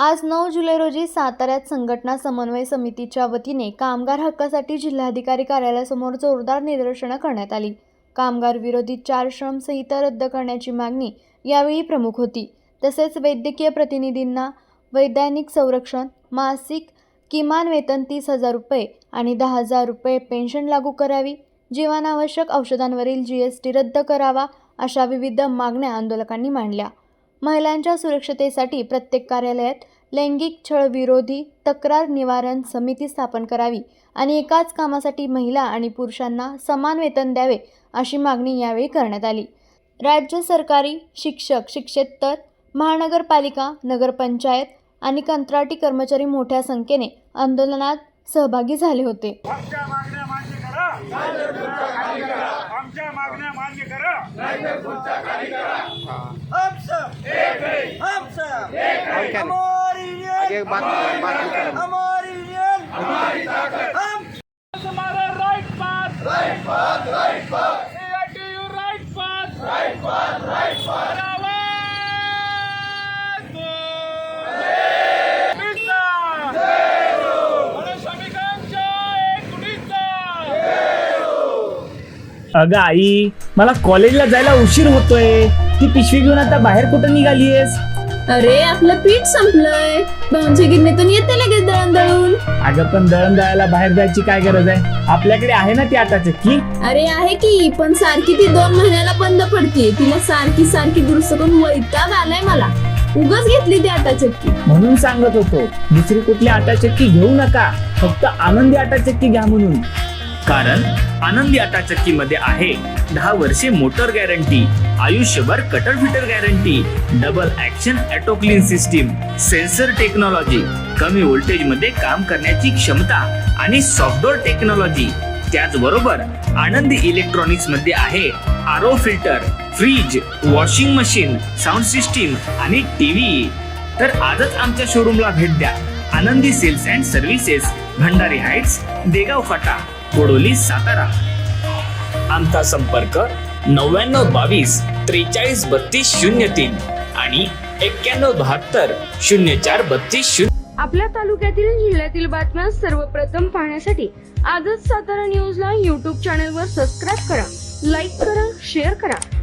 आज नऊ जुलै रोजी साताऱ्यात संघटना समन्वय समितीच्या वतीने कामगार हक्कासाठी जिल्हाधिकारी कार्यालयासमोर जोरदार निदर्शनं करण्यात आली. कामगार विरोधी चार श्रम संहिता रद्द करण्याची मागणी यावेळी प्रमुख होती. तसेच वैद्यकीय प्रतिनिधींना वैधानिक संरक्षण मासिक किमान वेतन तीस हजार रुपये आणि दहा हजार रुपये पेन्शन लागू करावी जीवनावश्यक औषधांवरील जी एस टी रद्द करावा अशा विविध मागण्या आंदोलकांनी मांडल्या. महिलांच्या सुरक्षतेसाठी प्रत्येक कार्यालयात लैंगिक छळविरोधी तक्रार निवारण समिती स्थापन करावी आणि एकाच कामासाठी महिला आणि पुरुषांना समान वेतन द्यावे अशी मागणी यावेळी करण्यात आली. राज्य सरकारी शिक्षक शिक्षेतर महानगरपालिका नगरपंचायत आणि कंत्राटी कर्मचारी मोठ्या संख्येने आंदोलनात सहभागी झाले होते. आमच्या मागण्या मान्य करा आमच्या मागण्या मान्य करा हम सब हम सब हमारी यूनियन बात बात हमारी यूनियन हम हमारा right path right path right path AITU right path right path right path अगं आई मला कॉलेजला जायला उशीर होतोय. ती पिशवी घेऊन आता बाहेर कुठं निघालीयस? अरे आपलं पीठ संपलंय. भाऊंच्या गिरणीतून येते लगेच दळण दळून. अगं पण दळण दळायला बाहेर जायची काय गरज आहे? आपल्याकडे आहे ना ती आता चक्की अरे आहे की पण सारखी ती दोन महिन्याला बंद पडते. तिला सारखी सारखी दुरुस्त करून वैताग आलाय मला. उगाच घेतली ती आटा चक्की म्हणून सांगत होतो दुसरी कुठली आटा चक्की घेऊ नका. फक्त आनंदी आटा चक्की घ्या म्हणून. कारण आनंदी आता चक्कीमध्ये आहे. दहा वर्षे मोटर गॅरंटी आयुष्यभर cutter fitter guarantee double action auto clean system sensor technology कमी व्होल्टेजमध्ये काम करण्याची क्षमता आणि सॉफ्टवेअर टेक्नॉलॉजी. त्याचबरोबर आनंदी इलेक्ट्रॉनिक्समध्ये आहे RO filter fridge washing machine sound system आणि टीव्ही. तर आजच आमच्या शोरूमला भेट द्या. Anandi sales and services Bhandari heights Degaon फाटा. कोडोली सातारा. आमचा संपर्क नव्याण्णव बावीस त्रेचाळीस बत्तीस शून्य तीन आणि एक्क्याण्णव बहात्तर शून्य चार बत्तीस शून्य. आपल्या तालुक्यातील जिल्ह्यातील बातम्या सर्वप्रथम पाहण्यासाठी आजच सातारा न्यूजला यूट्यूब चॅनलवर सबस्क्राईब करा लाईक करा शेअर करा.